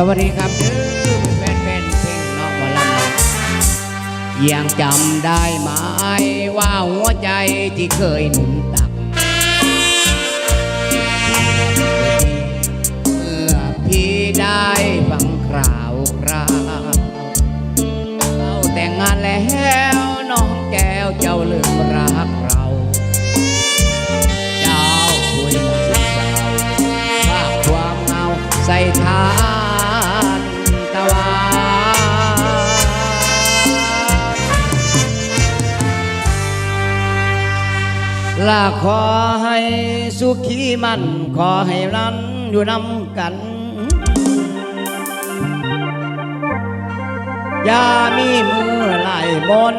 สวัสดีครับเด้อแฟนแฟนเพลงนอกบอลำยังจำได้ไหมว่าหัวใจที่เคยหนุนตักเมื่อพี่ได้ฟังครา ลาขอให้สุขีมันขอให้นั้นอยู่นำกัน อย่ามีมือไหลมน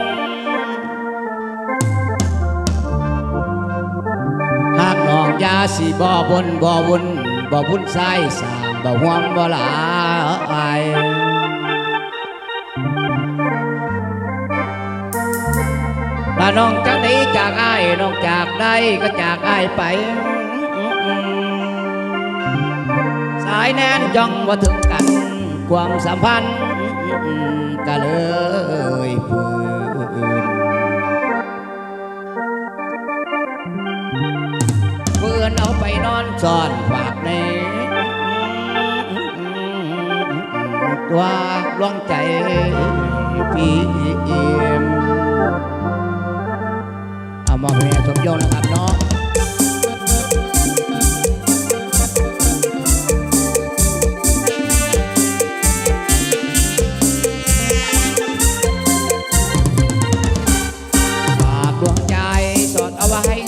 หากน้องยาสิบ่บนบ่วุ่นบ่พุ่นใสายสางบ่ห่วงบ่หลายถ้าน้องจากนี้จากอ้ายน้องจากได้ก็จากอ้ไป สายแน่นจ้องว่าถึงกัน ความสัมพันธ์ก็เลยฝืนเพื่อนเอาไปนอนซ่อนฝากในตัวดวงใจพี่ มอบให้สมยงนะครับเนาะ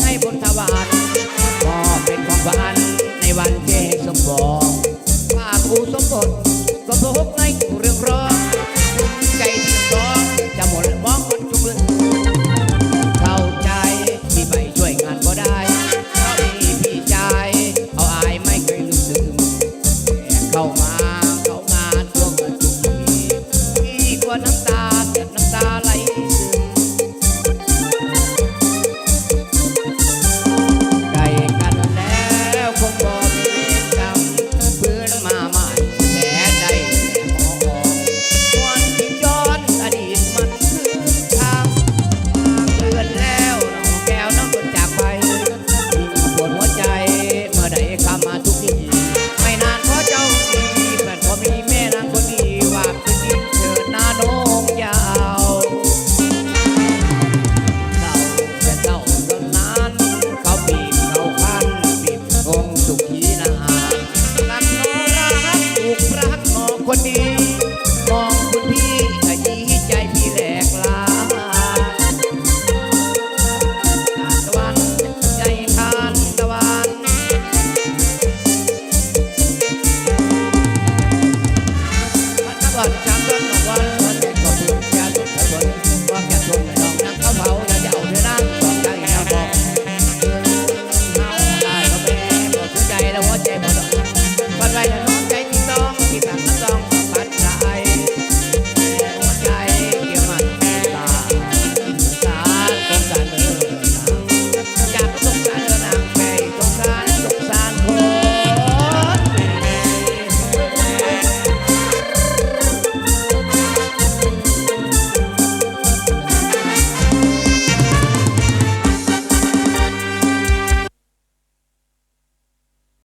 ให้บนทวารมอบเป็นความฝันในวัน